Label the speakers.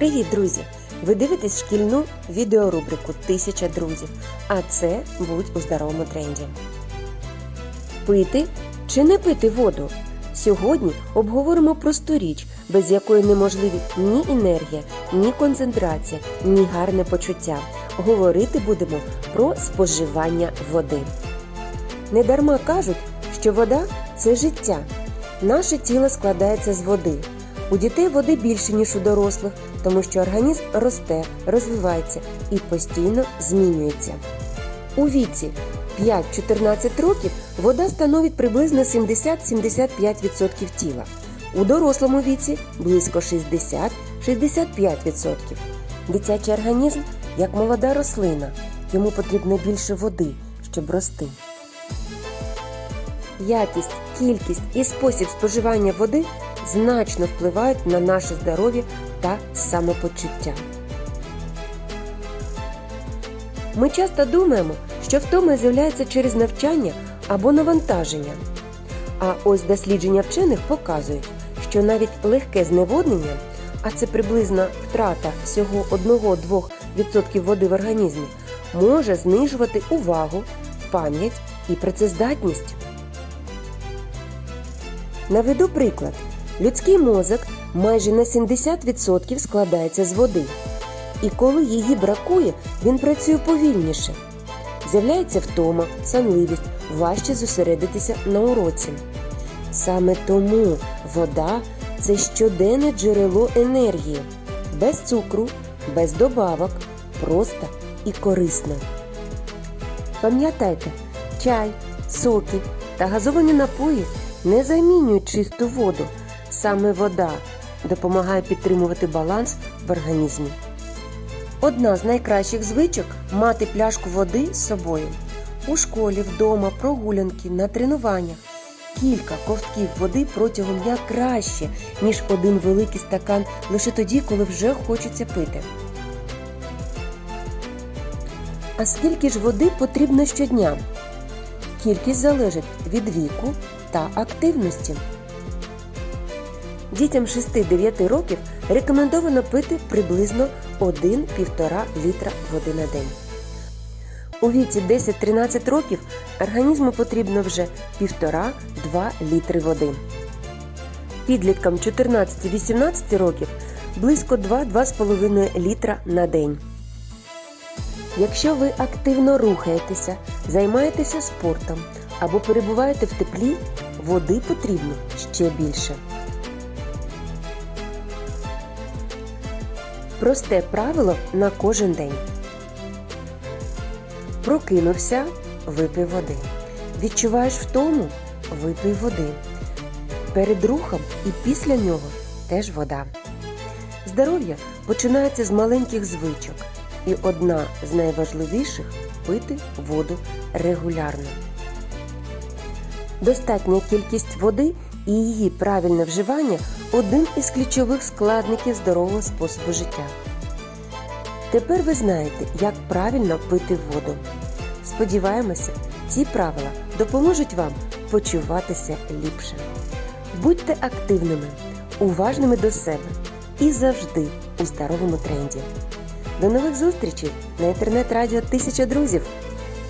Speaker 1: Привіт, друзі! Ви дивитесь шкільну відеорубрику Тисяча друзів. А це будь у здоровому тренді. Пити чи не пити воду? Сьогодні обговоримо просту річ, без якої неможливі ні енергія, ні концентрація, ні гарне почуття. Говорити будемо про споживання води. Недарма кажуть, що вода це життя. Наше тіло складається з води. У дітей води більше, ніж у дорослих, тому що організм росте, розвивається і постійно змінюється. У віці 5-14 років вода становить приблизно 70-75% тіла. У дорослому віці близько 60-65%. Дитячий організм як молода рослина, йому потрібно більше води, щоб рости. Якість, кількість і спосіб споживання води значно впливають на наше здоров'я та самопочуття. Ми часто думаємо, що втома з'являється через навчання або навантаження. А ось дослідження вчених показують, що навіть легке зневоднення, а це приблизно втрата всього 1-2% води в організмі, може знижувати увагу, пам'ять і працездатність. Наведу приклад. Людський мозок майже на 70% складається з води. І коли її бракує, він працює повільніше. З'являється втома, сонливість, важче зосередитися на уроці. Саме тому вода це щоденне джерело енергії, без цукру, без добавок, просто і корисно. Пам'ятайте, чай, соки та газовані напої не замінюють чисту воду. Саме вода допомагає підтримувати баланс в організмі. Одна з найкращих звичок мати пляшку води з собою. У школі, вдома, прогулянки, на тренуваннях. Кілька ковтків води протягом дня краще, ніж один великий стакан лише тоді, коли вже хочеться пити. А скільки ж води потрібно щодня? Кількість залежить від віку та активності. Дітям 6-9 років рекомендовано пити приблизно 1-1,5 літра води на день. У віці 10-13 років організму потрібно вже 1,5-2 літри води. Підліткам 14-18 років близько 2-2,5 літра на день. Якщо ви активно рухаєтеся, займаєтеся спортом або перебуваєте в теплі, води потрібно ще більше. Просте правило на кожен день. Прокинувся, випий води. Відчуваєш втому, випий води. Перед рухом і після нього теж вода. Здоров'я починається з маленьких звичок, і одна з найважливіших пити воду регулярно. Достатня кількість води і її правильне вживання один із ключових складників здорового способу життя. Тепер ви знаєте, як правильно пити воду. Сподіваємося, ці правила допоможуть вам почуватися ліпше. Будьте активними, уважними до себе і завжди у здоровому тренді. До нових зустрічей на інтернет-радіо Тисяча друзів!